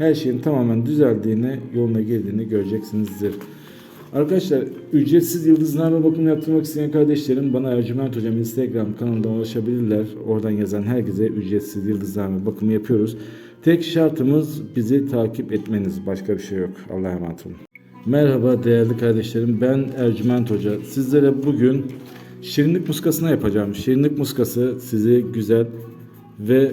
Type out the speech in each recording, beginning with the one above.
her şeyin tamamen düzeldiğini, yoluna girdiğini göreceksinizdir. Arkadaşlar ücretsiz yıldızlarla bakım yaptırmak isteyen kardeşlerim bana Ercüment Hocam Instagram kanalından ulaşabilirler. Oradan yazan herkese ücretsiz yıldızlarla bakımı yapıyoruz. Tek şartımız bizi takip etmeniz. Başka bir şey yok. Allah'a emanet olun. Merhaba değerli kardeşlerim. Ben Ercüment Hoca. Sizlere bugün şirinlik muskasına yapacağım. Şirinlik muskası sizi güzel ve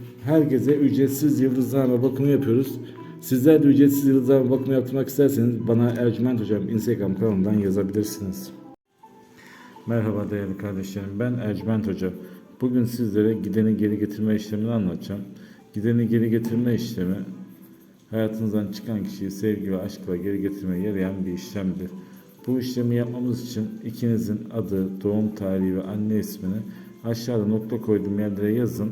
herkese ücretsiz yıldızlarla bakımı yapıyoruz. Sizler de ücretsiz yıldızlarla bakımı yaptırmak isterseniz bana Ercüment Hocam Instagram kanalından yazabilirsiniz. Merhaba değerli kardeşlerim ben Ercüment Hoca. Bugün sizlere gideni geri getirme işlemini anlatacağım. Gideni geri getirme işlemi hayatınızdan çıkan kişiyi sevgi ve aşkla geri getirmeye yarayan bir işlemdir. Bu işlemi yapmamız için ikinizin adı, doğum tarihi ve anne ismini aşağıda nokta koyduğum yerlere yazın